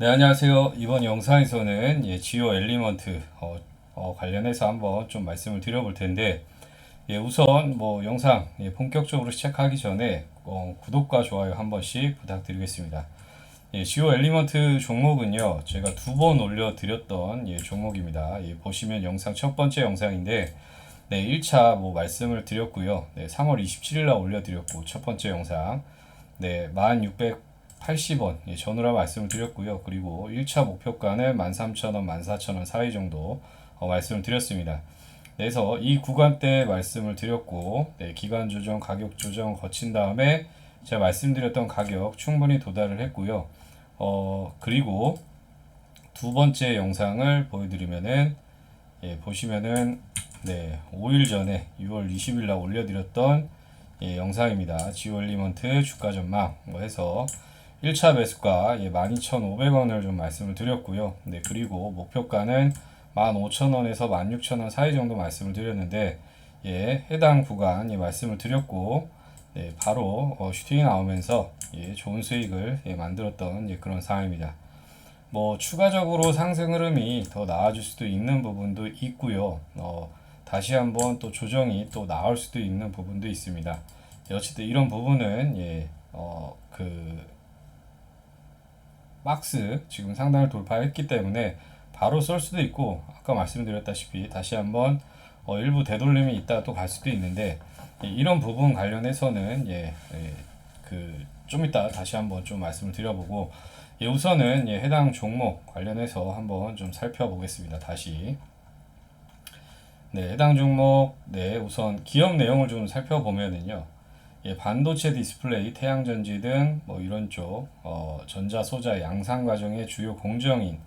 네, 안녕하세요. 이번 영상에서는 예, 지오 엘리먼트 어, 어, 관련해서 한번 좀 말씀을 드려볼 텐데, 예, 우선 뭐 영상 예, 본격적으로 시작하기 전에 어, 구독과 좋아요 한 번씩 부탁드리겠습니다. 예, 지오 엘리먼트 종목은요, 제가 두 번 올려드렸던 예, 종목입니다. 예, 보시면 영상 첫 번째 영상인데, 네, 1차 뭐 말씀을 드렸고요. 네, 3월 27일 날 올려드렸고, 첫 번째 영상. 네, 1680원 예, 전후라 말씀을 드렸고요. 그리고 1차 목표가는 13,000원, 14,000원 사이 정도 어, 말씀을 드렸습니다. 그래서 이 구간대 말씀을 드렸고, 네, 기간 조정, 가격 조정 거친 다음에 제가 말씀드렸던 가격 충분히 도달을 했고요. 어, 그리고 두 번째 영상을 보여드리면은, 예, 보시면은, 네, 5일 전에 6월 20일 날 올려드렸던 예, 영상입니다. 지올리먼트 주가 전망 뭐 해서 1차 매수가 예, 12,500원을 좀 말씀을 드렸고요. 네, 그리고 목표가는 15,000원에서 16,000원 사이 정도 말씀을 드렸는데 예, 해당 구간 예, 말씀을 드렸고 예, 바로 어, 슈팅이 나오면서 예, 좋은 수익을 예, 만들었던 예, 그런 상황입니다. 뭐 추가적으로 상승 흐름이 더 나아질 수도 있는 부분도 있고요. 어, 다시 한번 또 조정이 또 나올 수도 있는 부분도 있습니다. 예, 어쨌든 이런 부분은 예, 어, 그 박스 지금 상단을 돌파했기 때문에 바로 쏠 수도 있고 아까 말씀드렸다시피 다시 한번 어, 일부 되돌림이 있다 또 갈 수도 있는데 예, 이런 부분 관련해서는 예, 예, 그좀 이따 다시 한번 좀 말씀을 드려보고 예, 우선은 예, 해당 종목 관련해서 한번 좀 살펴보겠습니다. 다시 네, 해당 종목 네, 우선 기업 내용을 좀 살펴보면은요. 예, 반도체 디스플레이, 태양전지 등 뭐 이런 쪽 어, 전자 소자 양산 과정의 주요 공정인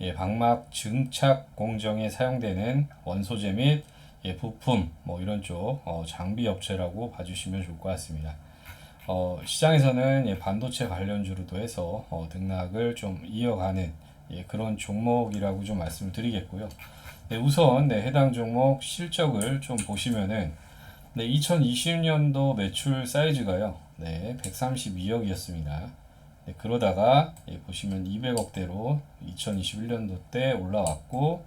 예, 방막 증착 공정에 사용되는 원소재 및 예, 부품 뭐 이런 쪽 어, 장비 업체라고 봐주시면 좋을 것 같습니다. 어, 시장에서는 예, 반도체 관련주로도 해서 어, 등락을 좀 이어가는 예, 그런 종목이라고 좀 말씀을 드리겠고요. 네, 우선 네, 해당 종목 실적을 좀 보시면은 네, 2020년도 매출 사이즈가요. 네, 132억이었습니다. 네, 그러다가 예, 보시면 200억대로 2021년도 때 올라왔고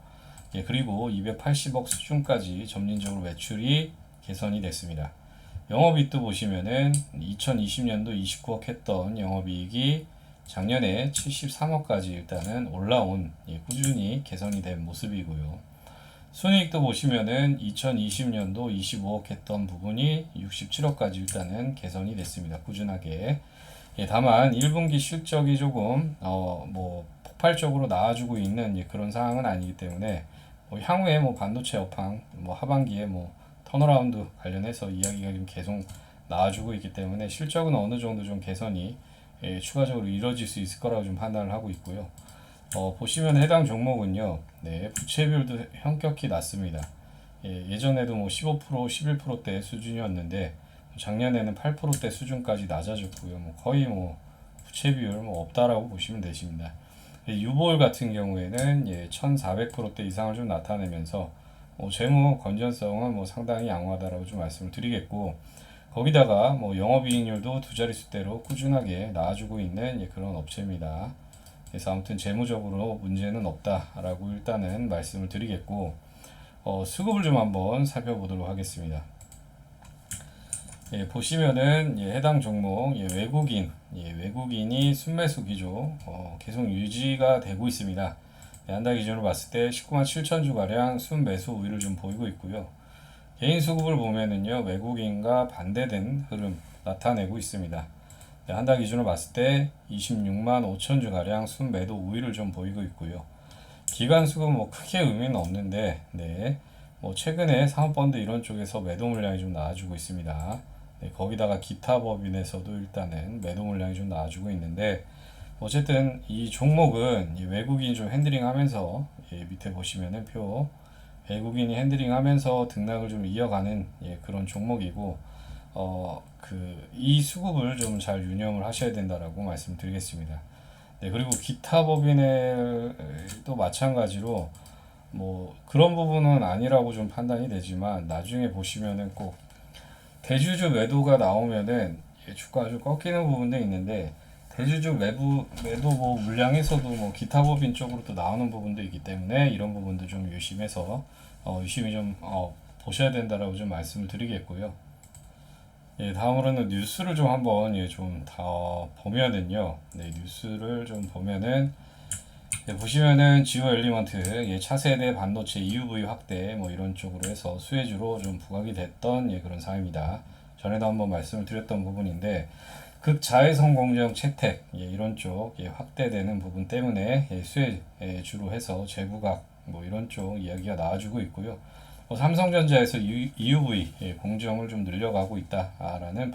예, 그리고 280억 수준까지 점진적으로 매출이 개선이 됐습니다. 영업이익도 보시면은 2020년도 29억 했던 영업이익이 작년에 73억까지 일단은 올라온 예, 꾸준히 개선이 된 모습이고요. 순이익도 보시면은 2020년도 25억 했던 부분이 67억까지 일단은 개선이 됐습니다. 꾸준하게. 예, 다만 1분기 실적이 조금 어, 뭐 폭발적으로 나아지고 있는 예, 그런 상황은 아니기 때문에 뭐 향후에 뭐 반도체 업황 뭐 하반기에 뭐 턴어라운드 관련해서 이야기가 좀 계속 나아지고 있기 때문에 실적은 어느 정도 좀 개선이 예, 추가적으로 이뤄질 수 있을 거라고 좀 판단을 하고 있고요. 어, 보시면 해당 종목은요, 네, 부채 비율도 현격히 낮습니다. 예, 예전에도 뭐 15%, 11%대 수준이었는데 작년에는 8%대 수준까지 낮아졌고요. 뭐 거의 뭐 부채 비율 뭐 없다라고 보시면 되십니다. 예, 유볼 같은 경우에는 예, 1,400%대 이상을 좀 나타내면서 뭐 재무 건전성은 뭐 상당히 양호하다라고 좀 말씀을 드리겠고 거기다가 뭐 영업이익률도 두 자릿수대로 꾸준하게 나아지고 있는 예, 그런 업체입니다. 그래서 아무튼 재무적으로 문제는 없다라고 일단은 말씀을 드리겠고 어, 수급을 좀 한번 살펴보도록 하겠습니다. 예, 보시면은 예, 해당 종목 예, 외국인 예, 외국인이 순매수 기조 어, 계속 유지가 되고 있습니다. 네, 한달 기준으로 봤을 때 19만 7천 주 가량 순매수 우위를 좀 보이고 있고요. 개인 수급을 보면은요 외국인과 반대된 흐름 나타내고 있습니다. 네, 한달 기준으로 봤을 때 26만 5천 주 가량 순매도 우위를 좀 보이고 있고요. 기간 수급 뭐 크게 의미는 없는데, 네, 뭐 최근에 사모펀드 이런 쪽에서 매도 물량이 좀 나와주고 있습니다. 네, 거기다가 기타 법인에서도 일단은 매도 물량이 좀 나와주고 있는데, 어쨌든 이 종목은 이 외국인이 좀 핸들링하면서 예, 밑에 보시면은 표 외국인이 핸들링하면서 등락을 좀 이어가는 예, 그런 종목이고 어, 그 이 수급을 좀 잘 유념을 하셔야 된다라고 말씀드리겠습니다. 네, 그리고 기타 법인에도 마찬가지로 뭐 그런 부분은 아니라고 좀 판단이 되지만 나중에 보시면은 꼭 대주주 매도가 나오면은 예, 주가가 좀 꺾이는 부분도 있는데 대주주 매부 매도 뭐 물량에서도 뭐 기타 법인 쪽으로 또 나오는 부분도 있기 때문에 이런 부분도 좀 유심해서 어, 유심히 좀 어, 보셔야 된다라고 좀 말씀을 드리겠고요. 예, 다음으로는 뉴스를 좀 한번 예, 좀더 보면은요. 네, 뉴스를 좀 보면은 예, 보시면은 지오 엘리먼트 예, 차세대 반도체 EUV 확대 뭐 이런 쪽으로 해서 수혜주로 좀 부각이 됐던 예, 그런 상황입니다. 전에도 한번 말씀을 드렸던 부분인데 극자외선 공정 채택 예, 이런 쪽 예, 확대되는 부분 때문에 예, 수혜주로 해서 재부각 뭐 이런 쪽 이야기가 나와주고 있고요. 뭐 삼성전자에서 EUV 예, 공정을 좀 늘려가고 있다라는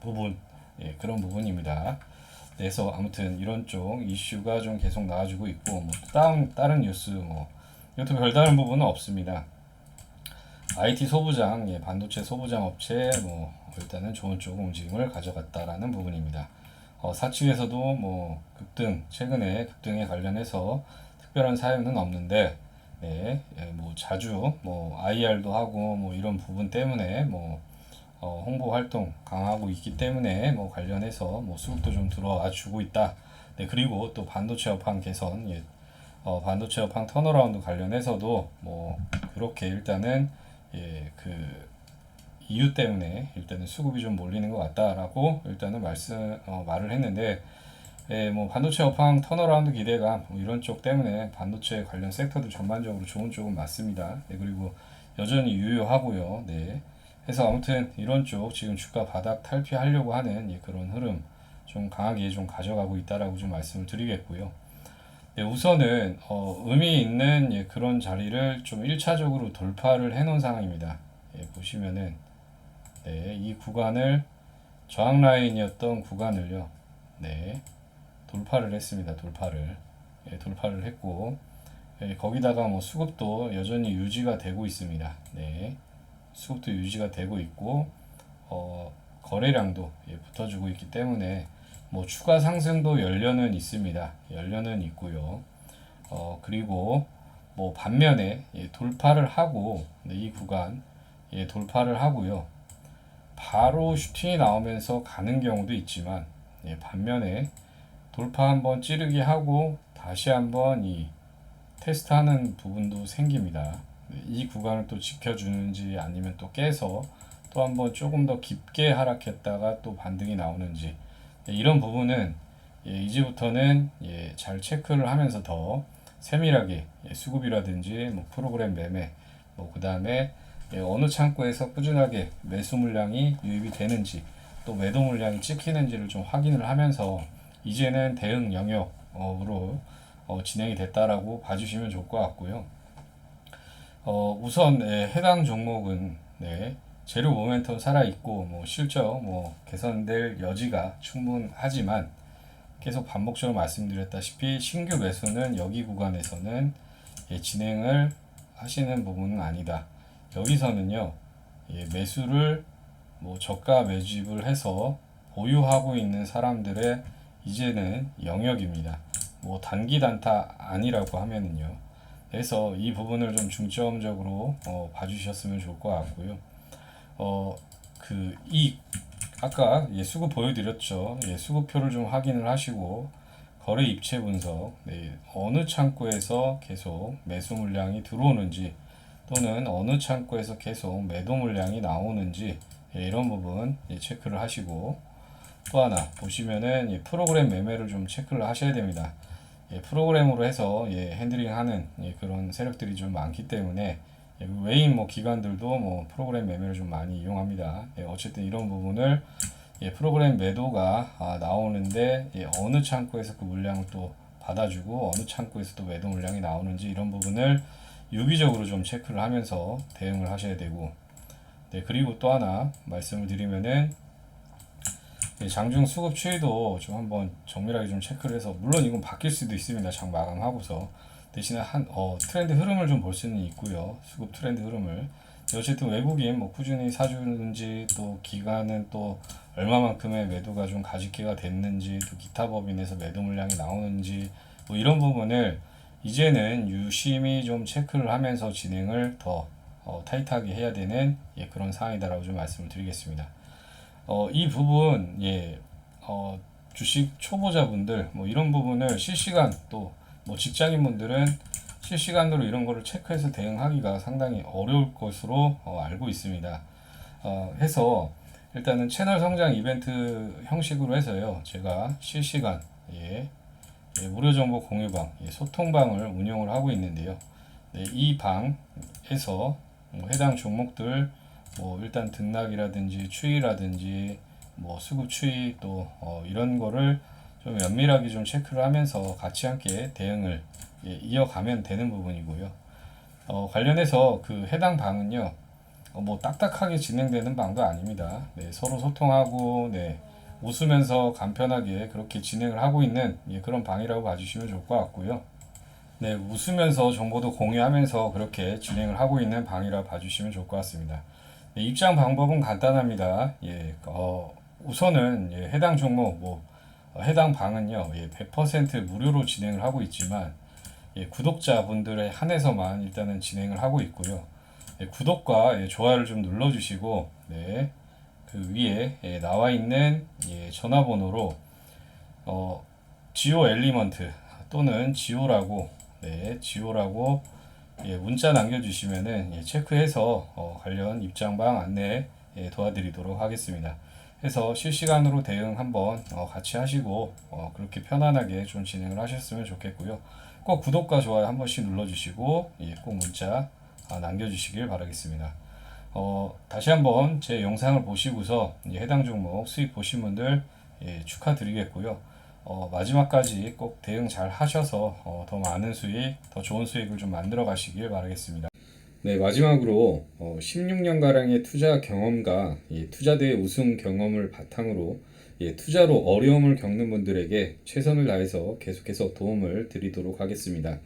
부분 예, 그런 부분입니다. 그래서 아무튼 이런 쪽 이슈가 좀 계속 나와주고 있고 뭐 다른 다른 뉴스 뭐 이것도 별다른 부분은 없습니다. IT 소부장, 예, 반도체 소부장 업체 뭐 일단은 좋은 쪽 움직임을 가져갔다라는 부분입니다. 어, 사측에서도 뭐 급등 최근에 급등에 관련해서 특별한 사연은 없는데 네, 예, 뭐 자주 뭐 IR도 하고 뭐 이런 부분 때문에 뭐 어, 홍보 활동 강화하고 있기 때문에 뭐 관련해서 뭐 수급도 좀 들어와 주고 있다. 네, 그리고 또 반도체 업황 개선, 예, 어, 반도체 업황 턴어라운드 관련해서도 뭐 그렇게 일단은 예, 그 이유 때문에 일단은 수급이 좀 몰리는 것 같다라고 일단은 말씀 어, 말을 했는데 예, 뭐 반도체 업황 턴어라운드 기대감 뭐 이런 쪽 때문에 반도체 관련 섹터도 전반적으로 좋은 쪽은 맞습니다. 네, 그리고 여전히 유효하고요. 네. 해서 아무튼 이런 쪽 지금 주가 바닥 탈피하려고 하는 예, 그런 흐름 좀 강하게 좀 가져가고 있다라고 좀 말씀을 드리겠고요. 네, 우선은 어, 의미 있는 예, 그런 자리를 좀 1차적으로 돌파를 해놓은 상황입니다. 예, 보시면은 네, 이 구간을 저항 라인이었던 구간을요. 네, 돌파를 했습니다. 돌파를 예, 돌파를 했고 예, 거기다가 뭐 수급도 여전히 유지가 되고 있습니다. 네. 수급도 유지가 되고 있고 어, 거래량도 예, 붙어주고 있기 때문에 뭐 추가 상승도 열려는 있습니다. 열려는 있고요. 어, 그리고 뭐 반면에 예, 돌파를 하고 네, 이 구간 예, 돌파를 하고요. 바로 슈팅이 나오면서 가는 경우도 있지만 예, 반면에 돌파 한번 찌르기 하고 다시 한번 이 테스트하는 부분도 생깁니다. 이 구간을 또 지켜주는지 아니면 또 깨서 또 한번 조금 더 깊게 하락했다가 또 반등이 나오는지 예, 이런 부분은 예, 이제부터는 예, 잘 체크를 하면서 더 세밀하게 예, 수급이라든지 뭐 프로그램 매매 뭐 그 다음에 예, 어느 창구에서 꾸준하게 매수 물량이 유입이 되는지 또 매도 물량이 찍히는지를 좀 확인을 하면서 이제는 대응 영역으로 어, 진행이 됐다라고 봐주시면 좋을 것 같고요. 어, 우선 네, 해당 종목은 네, 재료 모멘텀 살아 있고 뭐 실적 뭐 개선될 여지가 충분하지만 계속 반복적으로 말씀드렸다시피 신규 매수는 여기 구간에서는 예, 진행을 하시는 부분은 아니다. 여기서는요 예, 매수를 뭐 저가 매집을 해서 보유하고 있는 사람들의 이제는 영역입니다. 뭐 단기 단타 아니라고 하면은요. 그래서 이 부분을 좀 중점적으로 어, 봐주셨으면 좋을 것 같고요. 어, 그, 이, 아까 예, 수급 보여드렸죠. 예, 수급표를 좀 확인을 하시고, 거래 입체 분석, 네, 어느 창구에서 계속 매수 물량이 들어오는지, 또는 어느 창구에서 계속 매도 물량이 나오는지, 예, 이런 부분 예, 체크를 하시고, 또 하나 보시면은 예, 프로그램 매매를 좀 체크를 하셔야 됩니다. 예, 프로그램으로 해서 예, 핸들링하는 예, 그런 세력들이 좀 많기 때문에 예, 외인 뭐 기관들도 뭐 프로그램 매매를 좀 많이 이용합니다. 예, 어쨌든 이런 부분을 예, 프로그램 매도가 아, 나오는데 예, 어느 창구에서 그 물량을 또 받아주고 어느 창구에서 또 매도 물량이 나오는지 이런 부분을 유기적으로 좀 체크를 하면서 대응을 하셔야 되고 네, 그리고 또 하나 말씀을 드리면은 예, 장중 수급 추이도 좀 한번 정밀하게 좀 체크를 해서 물론 이건 바뀔 수도 있습니다. 장 마감하고서 대신에 한 어, 트렌드 흐름을 좀 볼 수는 있고요. 수급 트렌드 흐름을 어쨌든 외국인 뭐 꾸준히 사주는지 또 기간은 또 얼마만큼의 매도가 좀 가집기가 됐는지 또 기타 법인에서 매도 물량이 나오는지 뭐 이런 부분을 이제는 유심히 좀 체크를 하면서 진행을 더 어, 타이트하게 해야 되는 예, 그런 상황이다라고 좀 말씀을 드리겠습니다. 어, 이 부분, 예, 어, 주식 초보자분들 뭐 이런 부분을 실시간 또 뭐 직장인분들은 실시간으로 이런 거를 체크해서 대응하기가 상당히 어려울 것으로 어, 알고 있습니다. 어, 해서 일단은 채널 성장 이벤트 형식으로 해서요. 제가 실시간 예, 예, 무료 정보 공유방, 예, 소통방을 운영을 하고 있는데요. 네, 이 방에서 뭐 해당 종목들 뭐 일단 등락이라든지 추이라든지 뭐 수급 추이 또 어, 이런 거를 좀 면밀하게 좀 체크를 하면서 같이 함께 대응을 예, 이어가면 되는 부분이고요. 어, 관련해서 그 해당 방은요, 어, 뭐 딱딱하게 진행되는 방도 아닙니다. 네, 서로 소통하고, 네, 웃으면서 간편하게 그렇게 진행을 하고 있는 예, 그런 방이라고 봐주시면 좋을 것 같고요. 네, 웃으면서 정보도 공유하면서 그렇게 진행을 하고 있는 방이라 봐주시면 좋을 것 같습니다. 네, 입장 방법은 간단합니다. 예, 어, 우선은 예, 해당 종목 뭐 어, 해당 방은요, 예, 100% 무료로 진행을 하고 있지만 예, 구독자분들에 한해서만 일단은 진행을 하고 있고요. 예, 구독과 예, 좋아요를 좀 눌러주시고, 네, 그 위에 예, 나와 있는 예, 전화번호로 어, 지오 엘리먼트 또는 지오라고 네, 지오라고 예, 문자 남겨주시면은 예, 체크해서 어, 관련 입장방 안내 예, 도와드리도록 하겠습니다. 해서 실시간으로 대응 한번 어, 같이 하시고 어, 그렇게 편안하게 좀 진행을 하셨으면 좋겠고요. 꼭 구독과 좋아요 한 번씩 눌러주시고 예, 꼭 문자 아, 남겨주시길 바라겠습니다. 어, 다시 한번 제 영상을 보시고서 예, 해당 종목 수익 보신 분들 예, 축하드리겠고요. 어, 마지막까지 꼭 대응 잘 하셔서 어, 더 많은 수익, 더 좋은 수익을 좀 만들어 가시길 바라겠습니다. 네, 마지막으로 어, 16년가량의 투자 경험과 이 투자대회 우승 경험을 바탕으로 예, 투자로 어려움을 겪는 분들에게 최선을 다해서 계속해서 도움을 드리도록 하겠습니다.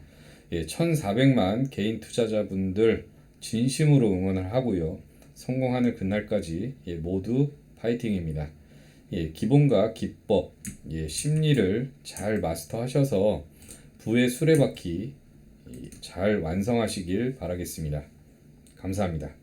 예, 1,400만 개인 투자자분들 진심으로 응원을 하고요. 성공하는 그날까지 예, 모두 파이팅입니다. 예, 기본과 기법, 예, 심리를 잘 마스터하셔서 부의 수레바퀴 예, 잘 완성하시길 바라겠습니다. 감사합니다.